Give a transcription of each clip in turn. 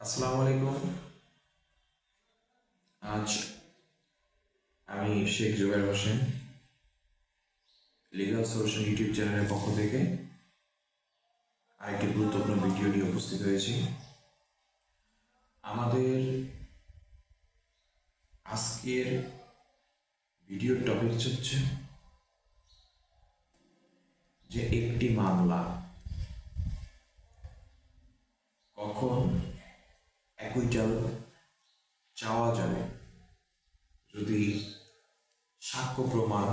আসসালামু আলাইকুম। আজ আমি Sheikh Zubair Hossain legal solution YouTube চ্যানেলের পক্ষ থেকে আরেকটি গুরুত্বপূর্ণ ভিডিও নিয়ে উপস্থিত হয়েছি। আমাদের আজকের ভিডিওর টপিক হচ্ছে যে একটি মামলা অ্যাকুইটাল চাওয়া যাবে। যদি সাক্ষ্য প্রমাণ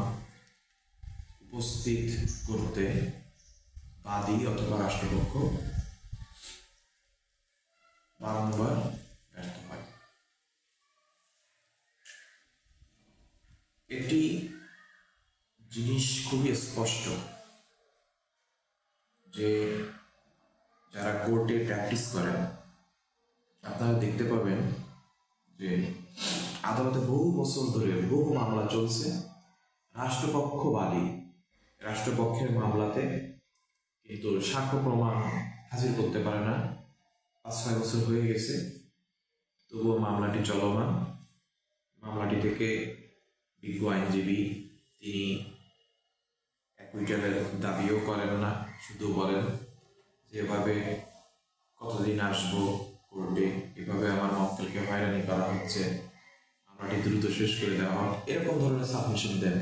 উপস্থিত করতে বাদী অথবা রাষ্ট্রপক্ষ বারংবার ব্যর্থ হয়। একটি জিনিস খুবই স্পষ্ট যে যারা কোর্টে প্র্যাকটিস করেন আপনারা দেখতে পাবেন যে আদালতে বহু বছর ধরে বহু মামলা চলছে। রাষ্ট্রপক্ষ বাদী। রাষ্ট্রপক্ষের মামলাতে কিন্তু সাক্ষ্য প্রমাণ হাজির করতে পারে না। পাঁচ, ছয় বছর হয়ে গেছে। তবুও মামলাটি চলমান। মামলাটি থেকে বিজ্ঞ আইনজীবী তিনি অ্যাকুইটালের দাবিও করেন না, শুধু বলেন যেভাবে কতদিন আসব কোর্টে এভাবে আমার মক্কেলকে হয়রানি করা হচ্ছে। মামলাটি দ্রুত শেষ করে দেওয়া হোক। এরকম ধরনের সাবমিশন দেন।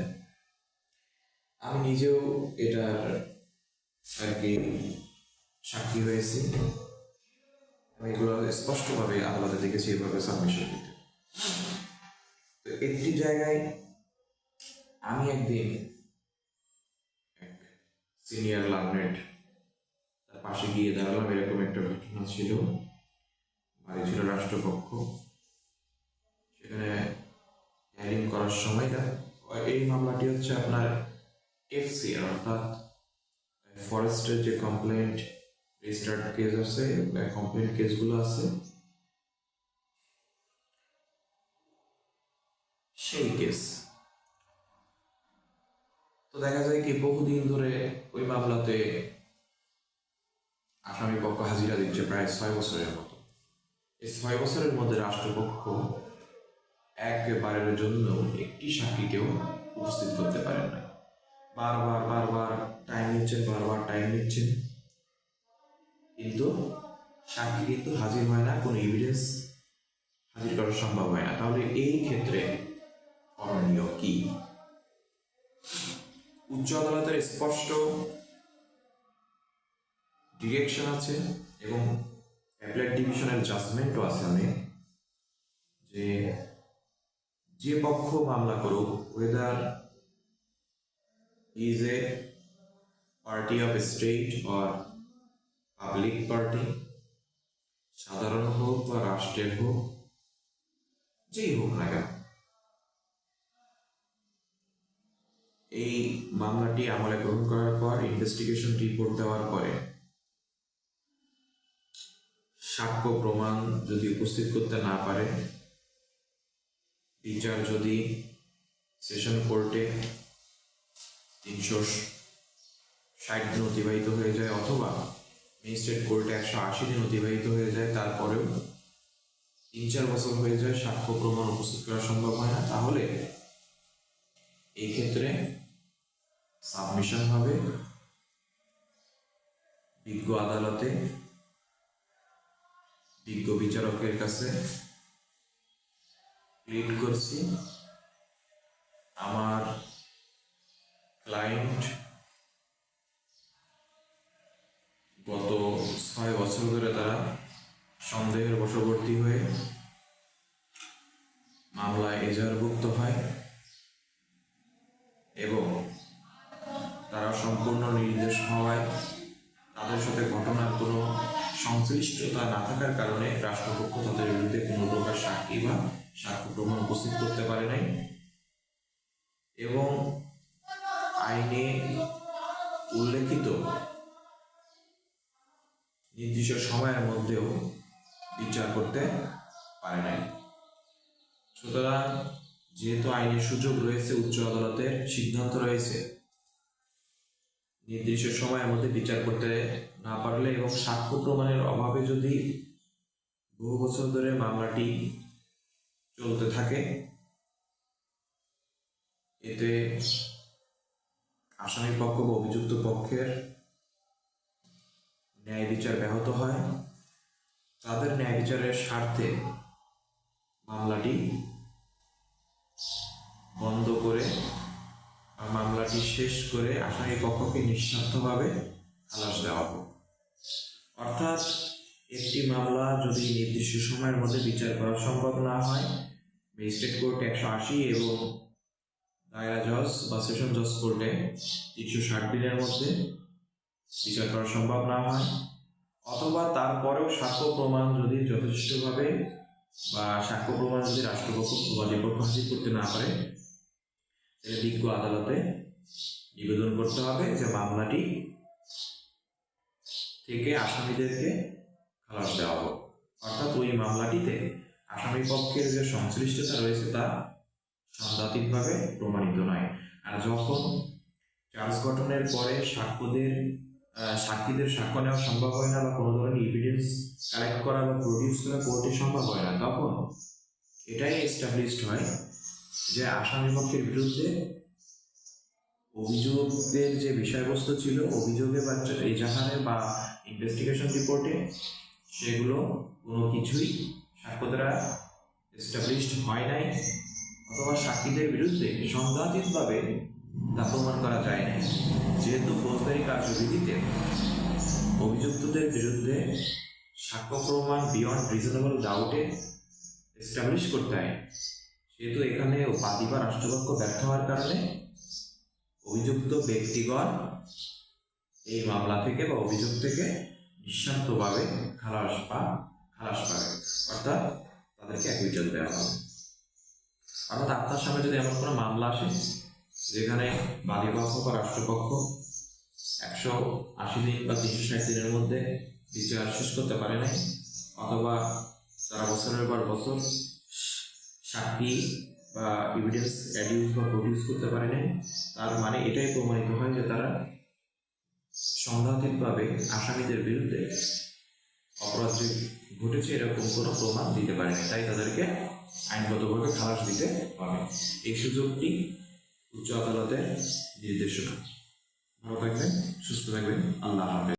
আমি নিজেও এটার আর কি সাক্ষী হয়েছি। আমি এগুলো স্পষ্টভাবে আদালতে দেখেছি, এভাবে সাবমিশন দিতে। তো একটি জায়গায় আমি একদিন এক সিনিয়র লার্নেড তার পাশে গিয়ে দাঁড়ালাম। এরকম একটা ঘটনা ছিল। বাড়ি ছিল রাষ্ট্রপক্ষ। সেখানে হিয়ারিং করার সময় এই মামলাটি হচ্ছে আপনার এফসি অর্থাৎ ফরেস্টের যে কমপ্লেন্ট রেজিস্টার্ড কেস আছে কমপ্লেন্ট কেসগুলো আছে, সেই কেস তো দেখা যায় কি, বহুদিন ধরে ওই মামলাতে আসামি পক্ষ হাজিরা দিচ্ছে প্রায় ছয় বছরের ছয় বছরের মধ্যে রাষ্ট্রপক্ষ একবারের জন্য একটি সাক্ষীকেও উপস্থিত করতে পারে না। বারবার বারবার টাইম নিচ্ছেন, বারবার টাইম নিচ্ছেন। কিন্তু সাক্ষী কিন্তু হাজির হয় না, কোনো এভিডেন্স হাজির করা সম্ভব হয় না। তাহলে এই ক্ষেত্রে করণীয় কি? উচ্চ আদালতের স্পষ্ট ডিরেকশন আছে এবং অ্যাপ্লাইড ডিভিশনের জাজমেন্টও অনেক। যে যে পক্ষ মামলা করুক whether is a party of state or public party সাধারণ হোক বা রাষ্ট্রের হোক, যেই হোক না কেন। এই মামলাটি আমলে গ্রহণ করার পর ইনভেস্টিগেশন রিপোর্ট দেওয়ার পরে সাক্ষ্য প্রমাণ যদি উপস্থিত করতে না পারে, বিচার যদি সেশন কোর্টে তিনশো ষাট দিন অতিবাহিত হয়ে যায় অথবা ম্যাজিস্ট্রেট কোর্টে একশো আশি দিন অতিবাহিত হয়ে যায়, তারপরেও তিন চার বছর হয়ে যায় সাক্ষ্য প্রমাণ উপস্থিত করা সম্ভব হয় না, তাহলে এই ক্ষেত্রে সাবমিশন হবে। বিজ্ঞ আদালতে বিজ্ঞ বিচারকের কাছে প্লিড করছি। আমার ক্লায়েন্ট গত ছয় বছর ধরে তারা সন্দেহের বশবর্তী হয়ে মামলায় এজাহারভুক্ত হয়। সংশ্লিষ্টতা না থাকার কারণে রাষ্ট্রপক্ষ তাদের বিরুদ্ধে কোনো প্রকার সাক্ষী বা সাক্ষ্য প্রমাণ উপস্থিত করতে পারে নাই। এবং আইনে উল্লেখিত নির্দিষ্ট সময়ের মধ্যেও বিচার করতে পারে নাই। সুতরাং যেহেতু আইনের সুযোগ রয়েছে, উচ্চ আদালতের সিদ্ধান্ত রয়েছে নির্দিষ্ট সময়ের মধ্যে বিচার করতে না পারলে এবং সাক্ষ্য প্রমাণের অভাবে যদি বহু বছর ধরে মামলাটি চলতে থাকে, এতে আসামি পক্ষ বা অভিযুক্ত পক্ষের ন্যায় বিচার ব্যাহত হয়। তাদের ন্যায় বিচারের স্বার্থে মামলাটি বন্ধ করে মামলাটি শেষ করে আসামি পক্ষকে নিঃস্বার্থভাবে খালাস দেওয়া হোক অর্থাৎ একটি মামলা যদি নির্দিষ্ট সময়ের মধ্যে বিচার করা সম্ভব না হয়, ম্যাজিস্ট্রেট কোর্ট একশো আশি এবং দায়রা জজ বা সেশন জজ কোর্টে তিনশো ষাট দিনের মধ্যে বিচার করা সম্ভব না হয়, অথবা তারপরেও সাক্ষ্য প্রমাণ যদি যথেষ্টভাবে বা সাক্ষ্য প্রমাণ যদি রাষ্ট্রপক্ষ বা হাজির করতে না পারে বিজ্ঞ আদালতে নিবেদন করতে হবে যে মামলাটি থেকে আসামিদেরকে খালাস দেওয়া হোক। অর্থাৎ ওই মামলাটিতে আসামি পক্ষের যে সংশ্লিষ্টতা রয়েছে তা সাংঘাতিকভাবে প্রমাণিত নয়। আর যখন চার্জ গঠনের পরে সাক্ষ্যদের সাক্ষীদের সাক্ষ্য নেওয়া সম্ভব হয় না বা কোনো ধরনের এভিডেন্স কালেক্ট করা বা প্রডিউস করা কোর্টে সম্ভব হয় না, তখন এটাই এস্টাবলিশড হয় যে আসামি পক্ষের বিরুদ্ধে অভিযোগের যে বিষয়বস্তু ছিল, অভিযোগে বা এজাহারে বা ইনভেস্টিগেশন রিপোর্টে সেগুলো কোনো কিছুই সাক্ষ্য দ্বারা এস্টাবলিশড হয় নাই অথবা সাক্ষীদের বিরুদ্ধে সংঘাতিকভাবে তা প্রমাণ করা যায় না যেহেতু ফৌজদারি কার্যবিধিতে অভিযুক্তদের বিরুদ্ধে সাক্ষ্য প্রমাণ বিয়ন্ড রিজনেবল ডাউটে এস্টাবলিশ করতে হয়। সেহেতু এখানে বাদী বা রাষ্ট্রপক্ষ ব্যর্থ হওয়ার কারণে অভিযুক্ত ব্যক্তিগণ এই মামলা থেকে বা অভিযোগ থেকে নিঃস্বার্থভাবে খালাস পা, খালাস পাবে। অর্থাৎ তাদেরকে অ্যাকুইটাল দেওয়া হবে। অর্থাৎ আপনার সামনে যদি এমন কোনো মামলা আসে, যেখানে বাদীপক্ষ বা রাষ্ট্রপক্ষ একশো আশি দিন বা তিনশো ষাট দিনের মধ্যে বিচার শেষ করতে পারে নাই, অথবা তারা বছরের পর বছর সাক্ষী বা এভিডেন্স অ্যাডিউস বা প্রডিউস করতে পারে নাই, তার মানে এটাই প্রমাণিত হয় যে তারা সংঘাতিকভাবে আসামিদের বিরুদ্ধে অপরাধ যে ঘটেছে এরকম কোনো প্রমাণ দিতে পারেনি তাই তাদেরকে আইনগতভাবে খালাস দিতে হবে। এই সুযোগটি উচ্চ আদালতের নির্দেশনা। ভালো থাকবেন, সুস্থ থাকবেন, আল্লাহ হাফেজ।